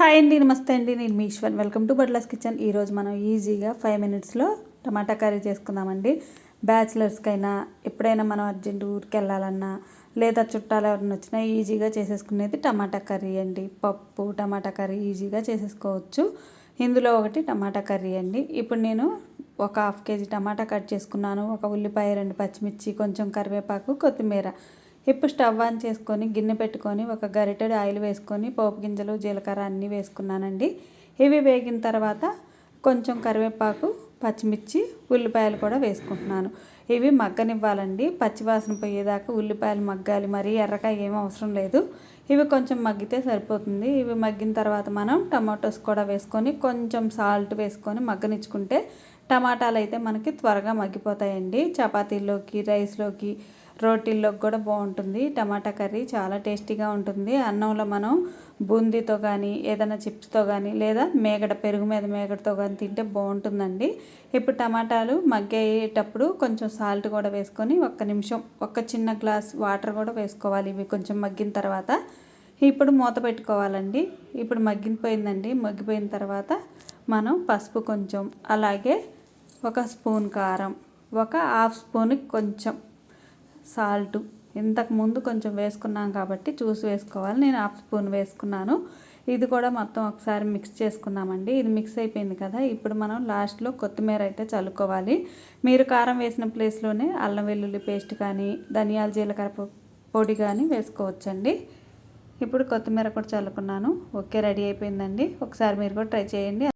Hi అండి నమస్తే అండి. నేను మీ ఈశ్వర్. వెల్కమ్ టు బడ్లాస్ కిచెన్ ఈరోజు మనం ఈజీగా ఫైవ్ మినిట్స్లో టమాటా కర్రీ చేసుకుందామండి. బ్యాచిలర్స్కైనా ఎప్పుడైనా మనం అర్జెంట్ ఊరికి వెళ్ళాలన్నా లేదా చుట్టాలు ఎవరైనా వచ్చినా ఈజీగా చేసేసుకునేది టమాటా కర్రీ అండి. పప్పు టమాటా కర్రీ ఈజీగా చేసేసుకోవచ్చు. ఇందులో ఒకటి టమాటా కర్రీ అండి. ఇప్పుడు నేను ఒక హాఫ్ కేజీ టమాటా కట్ చేసుకున్నాను. ఒక ఉల్లిపాయ రెండు పచ్చిమిర్చి కొంచెం కరివేపాకు కొత్తిమీర. ఇప్పుడు స్టవ్ ఆన్ చేసుకొని గిన్నె పెట్టుకొని ఒక గరిటెడు ఆయిల్ వేసుకొని పోపు గింజలు జీలకర్ర అన్నీ వేసుకున్నానండి. ఇవి వేగిన తర్వాత కొంచెం కరివేపాకు పచ్చిమిర్చి ఉల్లిపాయలు కూడా వేసుకుంటున్నాను. ఇవి మగ్గనివ్వాలండి. పచ్చివాసన పోయేదాకా ఉల్లిపాయలు మగ్గాలి. మరీ ఎర్రకాయ ఏం అవసరం లేదు. ఇవి కొంచెం మగ్గితే సరిపోతుంది. ఇవి మగ్గిన తర్వాత మనం టమాటోస్ కూడా వేసుకొని కొంచెం సాల్ట్ వేసుకొని మగ్గనిచ్చుకుంటే టమాటాలు అయితే మనకి త్వరగా మగ్గిపోతాయండి. చపాతీల్లోకి రైస్లోకి రోటీల్లోకి కూడా బాగుంటుంది. టమాటా కర్రీ చాలా టేస్టీగా ఉంటుంది. అన్నంలో మనం బూందీతో కానీ ఏదైనా చిప్స్తో కానీ లేదా మేగడ పెరుగు మీద మేగడతో కానీ తింటే బాగుంటుందండి. ఇప్పుడు టమాటా టమాటాలు మగ్గేటప్పుడు కొంచెం సాల్ట్ కూడా వేసుకొని ఒక్క నిమిషం ఒక్క చిన్న గ్లాస్ వాటర్ కూడా వేసుకోవాలి. ఇవి కొంచెం మగ్గిన తర్వాత ఇప్పుడు మూత పెట్టుకోవాలండి. ఇప్పుడు మగ్గిపోయిందండి. మగ్గిపోయిన తర్వాత మనం పసుపు కొంచెం అలాగే ఒక స్పూన్ కారం ఒక హాఫ్ స్పూన్ కొంచెం సాల్ట్ ఇంతకు ముందు కొంచెం వేసుకున్నాం కాబట్టి చూసి వేసుకోవాలి. నేను హాఫ్ స్పూన్ వేసుకున్నాను. ఇది కూడా మొత్తం ఒకసారి మిక్స్ చేసుకుందామండి. ఇది మిక్స్ అయిపోయింది కదా. ఇప్పుడు మనం లాస్ట్లో కొత్తిమీర అయితే చల్లుకోవాలి. మీరు కారం వేసిన ప్లేస్లోనే అల్లం వెల్లుల్లి పేస్ట్ కానీ ధనియాల జీలకర్ర పొడి కానీ వేసుకోవచ్చండి. ఇప్పుడు కొత్తిమీర కూడా చల్లుకున్నాను. ఓకే రెడీ అయిపోయిందండి. ఒకసారి మీరు కూడా ట్రై చేయండి.